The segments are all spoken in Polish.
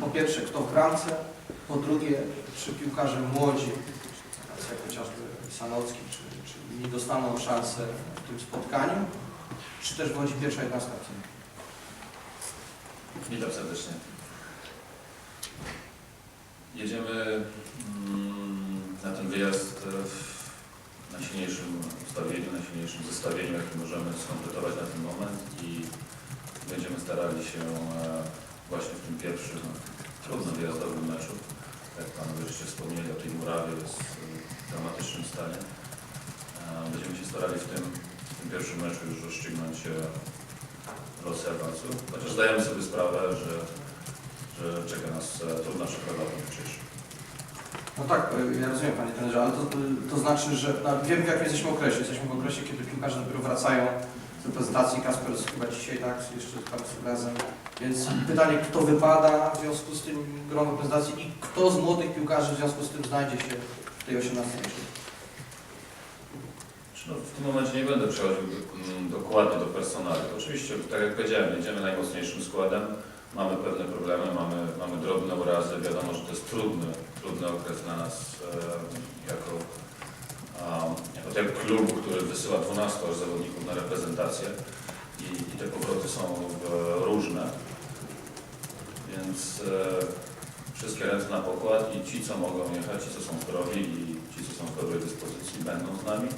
po pierwsze, kto w bramce, po drugie, czy piłkarze młodzi, tacy jak chociażby Sanocki, czy, czy inni dostaną szansę w tym spotkaniu, czy też bądź pierwsza jednostka w tym? Witam serdecznie. Jedziemy mm, na ten wyjazd e, w najsilniejszym ustawieniu, najsilniejszym zestawieniu, jakie możemy skompletować na ten moment i będziemy starali się e, właśnie w tym pierwszym, trudno wyjazdowym meczu, jak Pan wreszcie wspomnieli o tej murawie, jest w dramatycznym stanie. E, Będziemy się starali w tym, w tym pierwszym meczu już rozstrzygnąć e, losy awansu, chociaż zdajemy sobie sprawę, że, że czeka nas e, trudna przeprawa jutrzejszym. No tak, y, ja rozumiem Panie trenerze, ale to, to znaczy, że no, wiem w jakim jesteśmy okresie. Jesteśmy w okresie, kiedy piłkarze dopiero wracają reprezentacji. Kasper chyba dzisiaj, tak, jeszcze Państwem razem. Więc pytanie, kto wypada w związku z tym groną reprezentacji i kto z młodych piłkarzy w związku z tym znajdzie się w tej 18 rocznicy? No, w tym momencie nie będę przechodził mm, dokładnie do personelu. Oczywiście, tak jak powiedziałem, jedziemy najmocniejszym składem. Mamy pewne problemy, mamy, mamy drobne urazy. Wiadomo, że to jest trudny, trudny okres dla nas e, jako, jako tego klubu, który wysyła 12 aż zawodników na reprezentację i, i te powroty są e, różne. Więc e, wszystkie ręce na pokład i ci, co mogą jechać, ci, co są zdrowi i ci, co są w dobrej dyspozycji, będą z nami.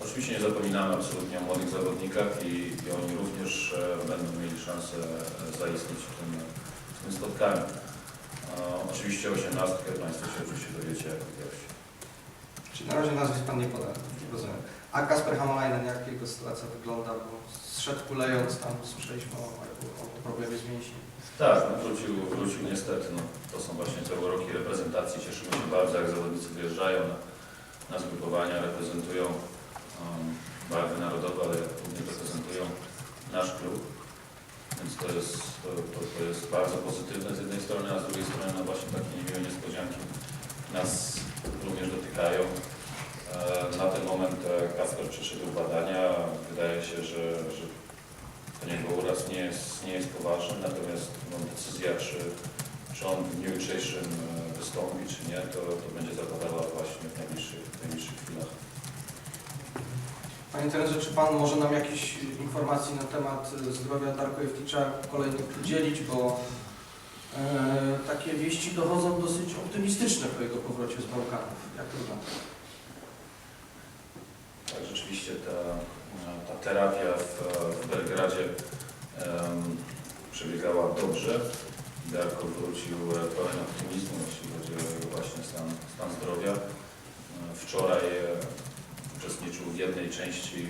Oczywiście nie zapominamy absolutnie o młodych zawodnikach i, i oni również e, będą mieli szansę e, zaistnieć w tym, w tym spotkaniu. E, oczywiście osiemnastkę Państwo się oczywiście dowiecie. Czyli na razie nazwisk Pan nie poda, rozumiem. A Kasper Hamalainen, jak jego sytuacja wygląda? Bo zszedł kulejąc, tam słyszeliśmy o, o, o problemie z mięśniem. Tak, no, wrócił, wrócił niestety. No, to są właśnie te uroki reprezentacji. Cieszymy się bardzo, jak zawodnicy wyjeżdżają na, na zgrupowania, reprezentują um, barwy narodowe, ale również reprezentują nasz klub. Więc to jest, to, to, to jest bardzo pozytywne z jednej strony, a z drugiej strony no właśnie takie niemiłe niespodzianki nas również dotykają. E, Na ten moment e, Kasper przeszedł badania. Wydaje się, że, że to niego uraz nie jest, nie jest poważny, natomiast no, decyzja, czy, czy on w dniu jutrzejszym e, wystąpi, czy nie, to, to będzie zapadała właśnie w najbliższych, w najbliższych chwilach. Panie trenerze, czy Pan może nam jakieś informacji na temat e, zdrowia Darko Jewticza kolejnych udzielić, bo e, takie wieści dochodzą dosyć optymistyczne po jego powrocie z Bałkanów. Jak to wygląda? Tak, rzeczywiście ta, ta terapia w, w Belgradzie przebiegała dobrze. Darko wrócił e, pełen optymizmu, jeśli chodzi o jego właśnie stan, stan zdrowia. E, Wczoraj e, uczestniczył w jednej części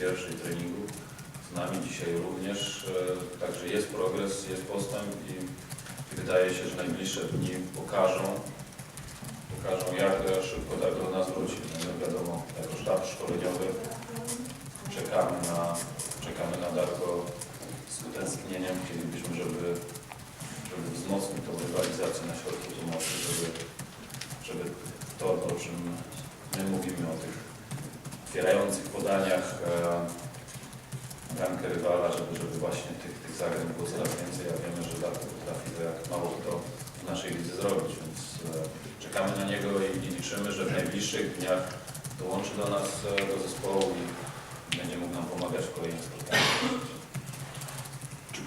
pierwszej treningu z nami, dzisiaj również. Także jest progres, jest postęp i wydaje się, że najbliższe dni pokażą, pokażą jak szybko Darko do nas wróci. No, wiadomo, jako sztab szkoleniowy czekamy na, czekamy na Darko z utęsknieniem. Chcielibyśmy, żeby, żeby wzmocnić tą rywalizację na środku pomocy, żeby, żeby to, o czym my mówimy o tych otwierających podaniach e, bramkę rywala, żeby, żeby właśnie tych, tych zagrań było coraz więcej. Ja wiemy, że Darko potrafi to jak mało kto w naszej lidze zrobić, więc e, czekamy na niego i, i liczymy, że w najbliższych dniach dołączy do nas e, do zespołu i będzie mógł nam pomagać w kolejnych spotkaniach. Czy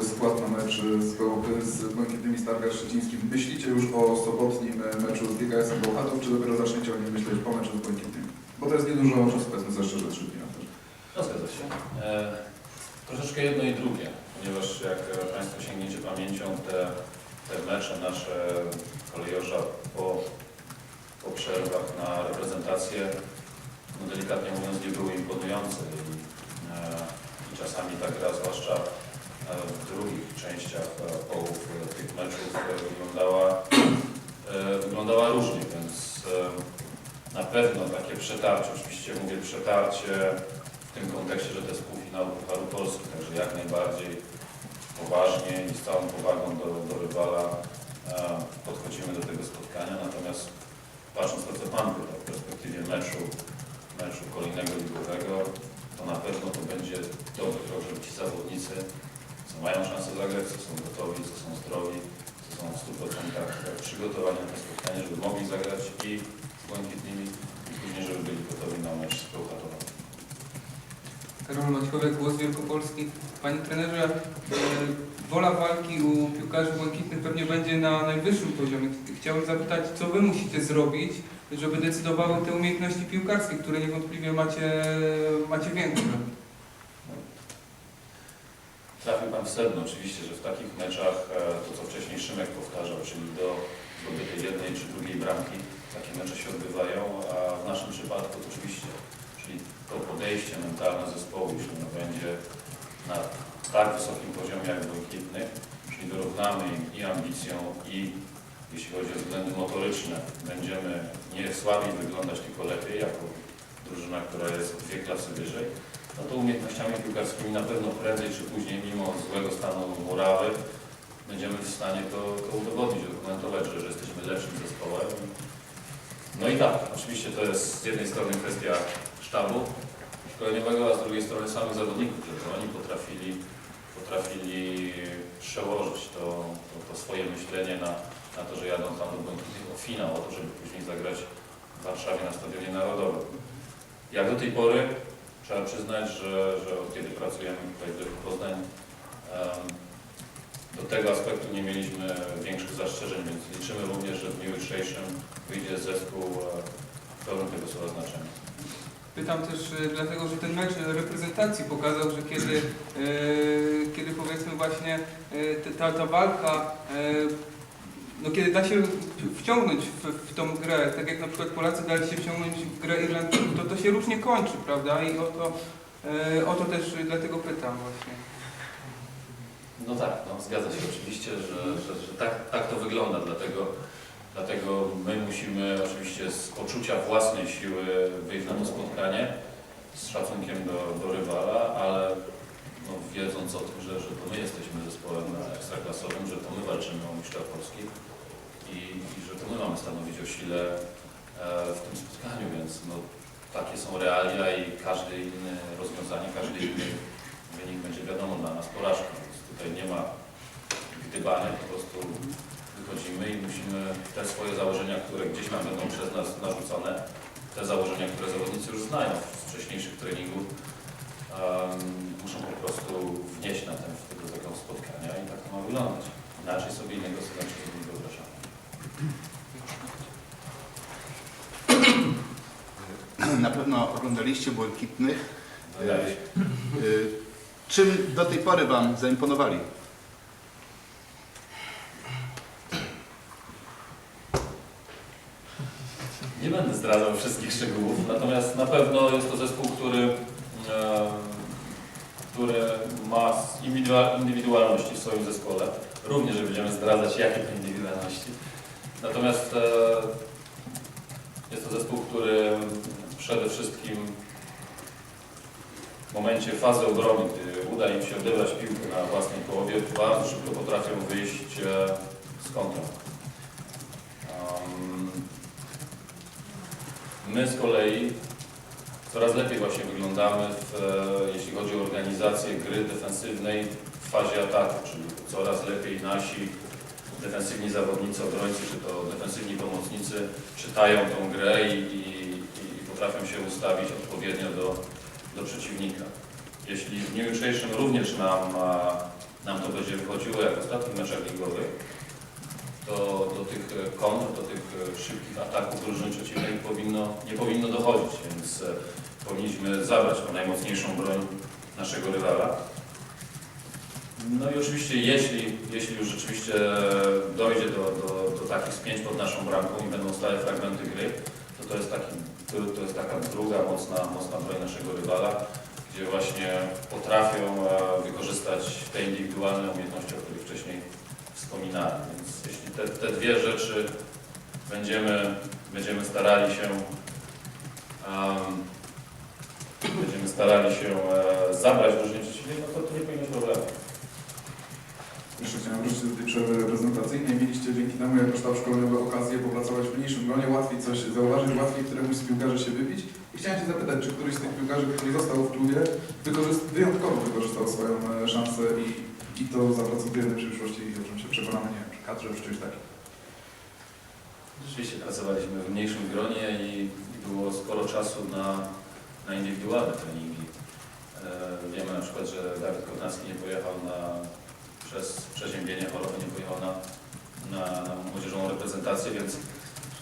e, skład na mecz z, Beł- z Błękitnymi Stargard Szczecińskim, myślicie już o sobotnim e, meczu z GKS-em czy dopiero zaczniecie o nim myśleć po meczu z Błękitnymi? Bo to jest niedużo czasu, powiedzmy, zwłaszcza, że trzy dni na to. No zgadza się. E, troszeczkę jedno i drugie, ponieważ jak e, Państwo sięgniecie pamięcią, te, te mecze nasze kolejorza po, po przerwach na reprezentację, no delikatnie mówiąc, nie były imponujące i, e, i czasami ta gra, zwłaszcza e, w drugich częściach e, połów e, tych meczów e, wyglądała, wyglądała różnie, więc na pewno takie przetarcie, oczywiście mówię przetarcie w tym kontekście, że to jest półfinał Pucharu Polski, także jak najbardziej poważnie i z całą powagą do, do rywala podchodzimy do tego spotkania, natomiast patrząc to, co Pan pytał, w perspektywie meczu, meczu kolejnego ligowego, to na pewno to będzie dobry krok, żeby ci zawodnicy, mają szansę zagrać, co są gotowi, co są zdrowi, zawodnikach przygotowani na to spotkanie, żeby mogli zagrać i z Błękitnymi i później, żeby byli gotowi na mecz z Bełchatowem. Karol Maćkowiak, Głos Wielkopolski. Panie trenerze, e, wola walki u piłkarzy błękitnych pewnie będzie na najwyższym poziomie. Chciałbym zapytać, co Wy musicie zrobić, żeby decydowały te umiejętności piłkarskie, które niewątpliwie macie, macie większe. Trafił Pan w sedno oczywiście, że w takich meczach e, to, co wcześniej Szymek powtarzał, czyli do zdobytej jednej czy drugiej bramki, takie mecze się odbywają, a w naszym przypadku oczywiście, czyli to podejście mentalne zespołu, jeśli ono będzie na tak wysokim poziomie jak błękitny, czyli dorównamy im i ambicją, i jeśli chodzi o względy motoryczne, będziemy nie słabiej wyglądać, tylko lepiej, jako drużyna, która jest dwie klasy wyżej, no to umiejętnościami piłkarskimi na pewno prędzej czy później, mimo złego stanu murawy, będziemy w stanie to, to udowodnić, udokumentować, że, że jesteśmy lepszym zespołem. No i tak, oczywiście to jest z jednej strony kwestia sztabu szkoleniowego, a z drugiej strony samych zawodników, żeby oni potrafili, potrafili przełożyć to, to, to swoje myślenie na, na to, że jadą tam do błękitnych o finał, o to, żeby później zagrać w Warszawie na Stadionie Narodowym. Jak do tej pory Trzeba przyznać, że, że od kiedy pracujemy tutaj w Poznań, do tego aspektu nie mieliśmy większych zastrzeżeń, więc liczymy również, że w dniu jutrzejszym wyjdzie zespół e, w pełnym tego słowa znaczenia. Pytam też e, dlatego, że ten mecz reprezentacji pokazał, że kiedy, e, kiedy powiedzmy właśnie ta, ta walka, no kiedy da się wciągnąć w, w tą grę, tak jak na przykład Polacy dali się wciągnąć w grę Irlandczyków, to to się różnie kończy, prawda? I o to, e, o to też dlatego pytam właśnie. No tak, no, zgadza się oczywiście, że, że, że tak, tak to wygląda, dlatego, dlatego my musimy oczywiście z poczucia własnej siły wyjść na to spotkanie z szacunkiem do, do rywala, ale no, wiedząc o tym, że, że to my jesteśmy zespołem ekstraklasowym, że to my walczymy o mistrza Polski i, i że to my mamy stanowić o sile e, w tym spotkaniu, więc no, takie są realia i każde inne rozwiązanie, każdy inny wynik będzie wiadomo dla nas porażką, więc tutaj nie ma gdybania, po prostu wychodzimy i musimy te swoje założenia, które gdzieś nam będą przez nas narzucone, te założenia, które zawodnicy już znają z wcześniejszych treningów, em, muszą po prostu wnieść na ten do tego spotkania i tak to ma wyglądać. Inaczej sobie innego scenariusza nie wyobrażamy. Na pewno oglądaliście Błękitnych. Się. Y, Czym do tej pory Wam zaimponowali? Nie będę zdradzał wszystkich szczegółów, natomiast na pewno jest to zespół, który, który ma indywidua- indywidualności w swoim zespole. Również nie będziemy zdradzać, jakie to indywidualności. Natomiast e, jest to zespół, który przede wszystkim w momencie fazy obrony, gdy uda im się odebrać piłkę na własnej połowie, bardzo szybko potrafią wyjść e, z kontrą. Em, My z kolei coraz lepiej właśnie wyglądamy, w, e, jeśli chodzi o organizację gry defensywnej w fazie ataku, czyli coraz lepiej nasi defensywni zawodnicy, obrońcy, czy to defensywni pomocnicy czytają tą grę i, i, i potrafią się ustawić odpowiednio do, do przeciwnika. Jeśli w dniu jutrzejszym również nam, nam to będzie wychodziło jak w ostatnich meczach ligowych, to do tych kontr, do tych szybkich ataków drużyny przeciwnej powinno, nie powinno dochodzić, więc powinniśmy zabrać tą najmocniejszą broń naszego rywala. No i oczywiście, jeśli, jeśli już rzeczywiście dojdzie do, do, do takich spięć pod naszą bramką i będą stałe fragmenty gry, to to jest, taki, to, to jest taka druga mocna, mocna broń naszego rywala, gdzie właśnie potrafią e, wykorzystać te indywidualne umiejętności, o których wcześniej wspominałem. Więc jeśli te, te dwie rzeczy będziemy, będziemy starali się em, będziemy starali się e, zabrać drużynie przeciwnej, no to, to nie powinno być problemu. Jeszcze chciałem wrócić do tej przerwy reprezentacyjnej. Mieliście dzięki temu jako sztab szkoleniowy okazję popracować w mniejszym gronie, łatwiej coś zauważyć, łatwiej któremuś z piłkarzy się wybić. I chciałem Cię zapytać, czy któryś z tych piłkarzy, który został w klubie, wyjątkowo wykorzystał swoją e, szansę i, i to zapracowuje w przyszłości, o czym się przekonamy, nie wiem, czy kadrze, czy czymś takim. Rzeczywiście pracowaliśmy w mniejszym gronie i było sporo czasu na, na indywidualne treningi. E, Wiemy na przykład, że Dawid Kotnacki nie pojechał na, przez przeziębienie choroby, nie pojechał na, na, na młodzieżową reprezentację, więc,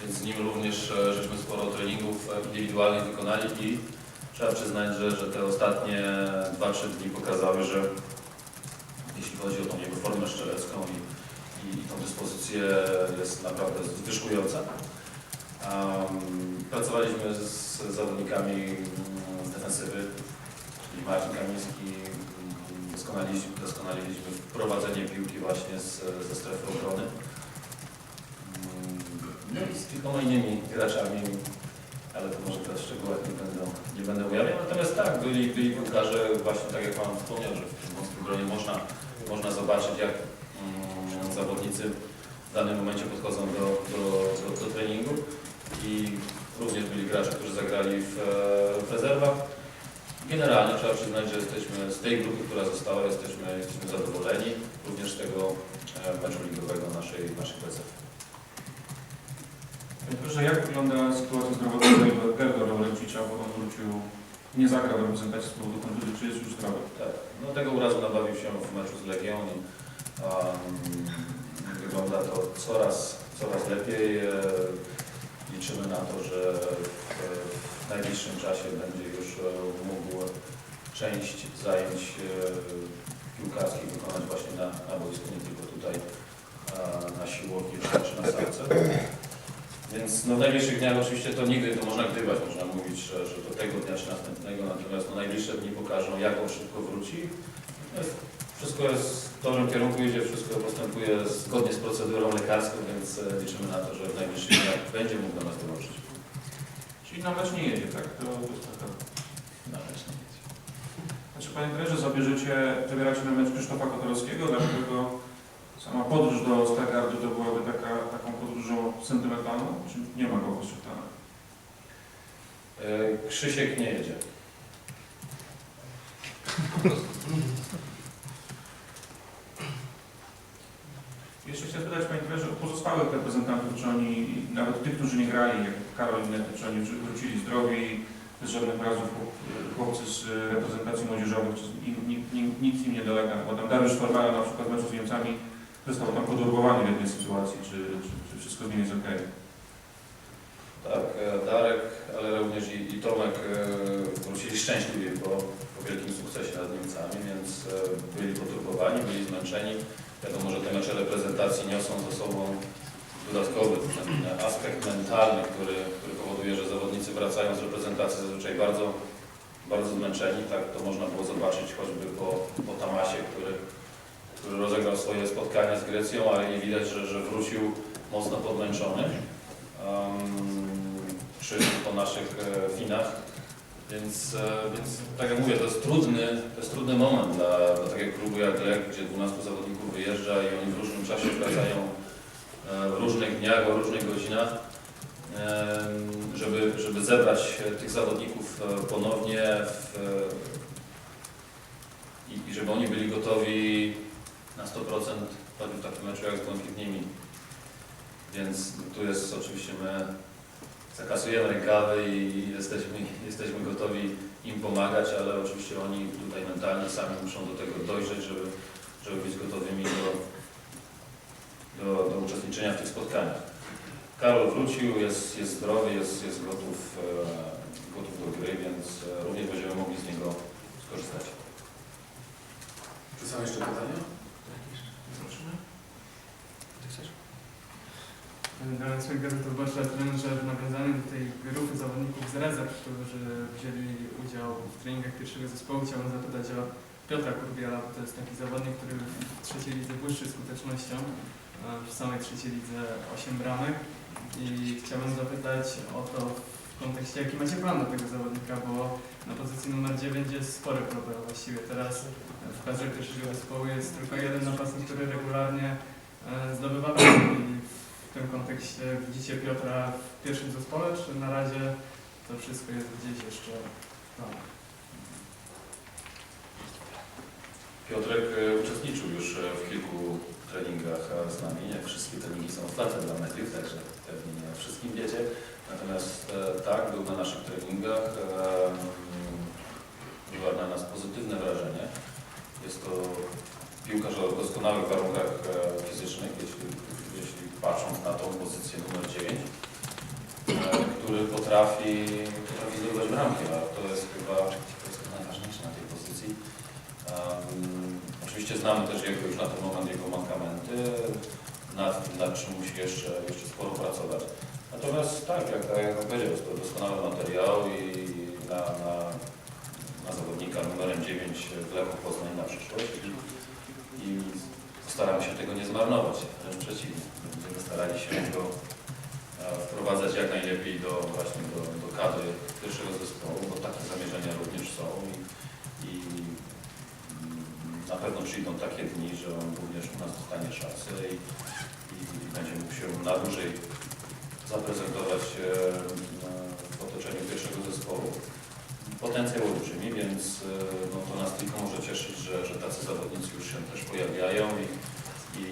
więc z nim również e, żeśmy sporo treningów e, indywidualnych wykonali i trzeba przyznać, że, że te ostatnie 2-3 dni pokazały, że jeśli chodzi o tą jego formę szczelecką i, i, tą dyspozycję jest naprawdę zwyżkująca. Um, pracowaliśmy z, zawodnikami mm, defensywy, czyli Marcin Kamiński, doskonaliśmy, doskonaliliśmy wprowadzenie piłki właśnie z, ze strefy obrony. Mm, No i z kilkoma innymi graczami, ale to może teraz w szczegółach nie będę, nie będę ujawniał. Natomiast tak, byli, byli piłkarze, właśnie tak jak Pan wspomniał, że w tym wąskim gronie można, można zobaczyć, jak mm, zawodnicy w danym momencie podchodzą do, do, do, do treningu i również byli gracze, którzy zagrali w, e, w rezerwach. Generalnie trzeba przyznać, że jesteśmy z tej grupy, która została, jesteśmy, jesteśmy zadowoleni również z tego e, meczu ligowego naszej, naszej PCF. Proszę, jak wygląda sytuacja zdrowotna Gerdo Lorenzicza, bo on wrócił, nie zagrał reprezentacji z powodu kontuzji, czy jest już zdrowy? Tak, no tego urazu nabawił się w meczu z Legią i um, wygląda to coraz, coraz lepiej. E, liczymy na to, że w, w najbliższym czasie będzie już e, mógł część zajęć e, piłkarskich wykonać właśnie na, na boisku, nie tylko tutaj na siłowni czy, na salce. Więc no, w najbliższych dniach oczywiście to nigdy, to można gdybać, można mówić, że, że do tego dnia czy następnego, natomiast no, najbliższe dni pokażą, jak on szybko wróci. Wszystko jest w dobrym kierunku, idzie, wszystko postępuje zgodnie z procedurą lekarską, więc e, liczymy na to, że w najbliższych dniach będzie mógł do nas dołączyć. Czyli na mecz nie jedzie, tak? To. Na mecz nie jedzie. Znaczy, Panie trenerze, zabierzecie, zabieracie na mecz Krzysztofa Kotorowskiego, dlatego sama podróż do Stargardu to byłaby taka, taką podróżą sentymentalną, czy nie ma go w planach? E, Krzysiek nie jedzie. Jeszcze chciałem pytać Panie trenerze o pozostałych reprezentantów, czy oni, nawet tych, którzy nie grali, jak Karol czy oni wrócili zdrowi, bez żadnych razów, chłopcy z reprezentacji młodzieżowych, nic im nie dolega, bo tam Dariusz na przykład meczu z Niemcami został tam podurbowany w jednej sytuacji, czy, czy, czy wszystko z nim jest okej? Tak, e, Darek, ale również i, i Tomek e, wrócili szczęśliwie po, po wielkim sukcesie nad Niemcami, więc e, byli poturbowani, byli zmęczeni. Wiadomo, że te mecze reprezentacji niosą ze sobą dodatkowy aspekt mentalny, który, który powoduje, że zawodnicy wracają z reprezentacji zazwyczaj bardzo, bardzo zmęczeni. Tak to można było zobaczyć choćby po, po Tamasie, który, który rozegrał swoje spotkania z Grecją, ale i widać, że, że wrócił mocno podmęczony. Um, po naszych e, finach. Więc, e, więc tak jak mówię, to jest trudny, to jest trudny moment dla, dla takiego klubu jak Lech, gdzie 12 zawodników wyjeżdża i oni w różnym czasie wracają e, w różnych dniach, o różnych godzinach, żeby, żeby zebrać tych zawodników e, ponownie w, i, i żeby oni byli gotowi na 100% choćby w takim meczu jak z Błękitnymi. Więc tu jest oczywiście my zakasujemy rękawy i jesteśmy, jesteśmy gotowi im pomagać, ale oczywiście oni tutaj mentalnie sami muszą do tego dojrzeć, żeby, żeby być gotowymi do, do, do uczestniczenia w tych spotkaniach. Karol wrócił, jest, jest zdrowy, jest, jest gotów, e, gotów do gry, więc e, również będziemy mogli z niego skorzystać. Czy są jeszcze pytania? Dając rękę to zobaczyła trener, że w nawiązaniu do tej grupy zawodników z rezerw, którzy wzięli udział w treningach pierwszego zespołu, chciałbym zapytać o Piotra Kurbiela, bo to jest taki zawodnik, który w trzeciej lidze błyszczy skutecznością. E, W samej trzeciej lidze 8 bramek i chciałbym zapytać o to w kontekście, jaki macie plan do tego zawodnika, bo na pozycji numer 9 jest spory problem. Właściwie teraz w kadrze pierwszego zespołu jest tylko jeden napastnik, który regularnie e, zdobywa. I w tym kontekście widzicie Piotra w pierwszym zespole, czy na razie to wszystko jest gdzieś jeszcze no, Piotrek e, uczestniczył już e, w kilku treningach z nami. Wszystkie treningi są otwarte dla mediów, także pewnie nie wszystkim wiecie. Natomiast e, tak, był na naszych treningach. E, Wywarł na nas pozytywne wrażenie. Jest to piłkarz o doskonałych warunkach e, fizycznych, jeśli, jeśli patrząc na tą pozycję numer 9, e, który potrafi, potrafi zdobywać bramki, a to jest chyba, to jest najważniejsze na tej pozycji. Um, oczywiście znamy też jego już na ten moment jego mankamenty, nad, nad czym musi jeszcze, jeszcze sporo pracować. Natomiast tak, jak, jak powiedział, jest to doskonały materiał i na, na, na zawodnika numerem 9 w Lechu Poznań na przyszłość i, i postaramy się tego nie zmarnować, wręcz przeciwnie. Będziemy starali się go e, wprowadzać jak najlepiej do, właśnie do, do kadry pierwszego zespołu, bo takie zamierzenia również są i, i mm, na pewno przyjdą takie dni, że on również u nas dostanie szansę i, i, i będzie mógł się na dłużej zaprezentować e, w otoczeniu pierwszego zespołu. Potencjał olbrzymi, więc e, no, to nas tylko może cieszyć, że, że tacy zawodnicy już się też pojawiają i, i,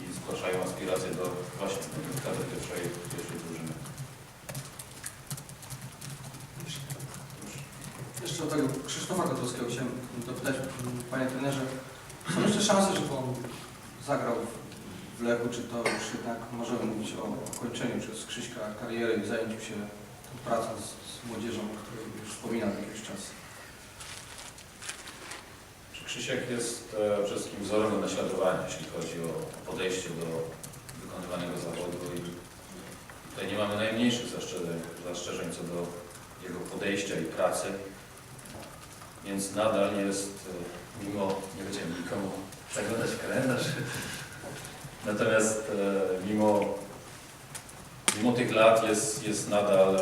i zgłaszają aspiracje do właśnie kadry pierwszej, pierwszej drużyny. Jeszcze o tego Krzysztofa Gotowskiego chciałem dopytać, panie trenerze, są jeszcze szanse, żeby on zagrał w- czy to już jednak możemy mówić o kończeniu przez Krzyśka kariery i zajęciu się tą pracą z, z młodzieżą, o której już wspominam czasu. Czy Krzysiek jest e, wszystkim wzorem do naśladowania, jeśli chodzi o podejście do wykonywanego zawodu i tutaj nie mamy najmniejszych zastrzeżeń, zastrzeżeń co do jego podejścia i pracy, więc nadal jest, e, mimo, nie będziemy nikomu zaglądać w kalendarz, natomiast e, mimo, mimo tych lat jest, jest nadal e,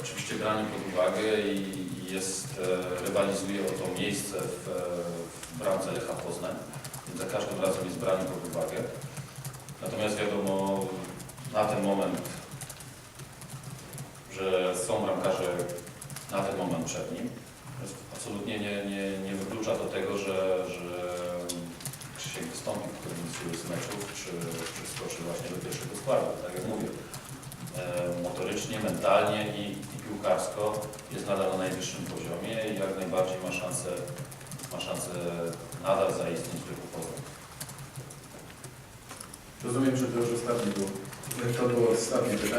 oczywiście brany pod uwagę i, jest, e, rywalizuje o to miejsce w, w bramce Lecha Poznań, więc za każdym razem jest brany pod uwagę. Natomiast wiadomo, na ten moment, że są bramkarze na ten moment przed nim, absolutnie nie, nie, nie wyklucza to tego, że, że którymś z meczów, czy, czy wskoczy właśnie do pierwszego składu. Tak jak mówię, e, motorycznie, mentalnie i, i piłkarsko jest nadal na najwyższym poziomie i jak najbardziej ma szansę, ma szansę nadal zaistnieć w Poznań. Rozumiem, że to już ostatni był. To było ostatnie pytanie.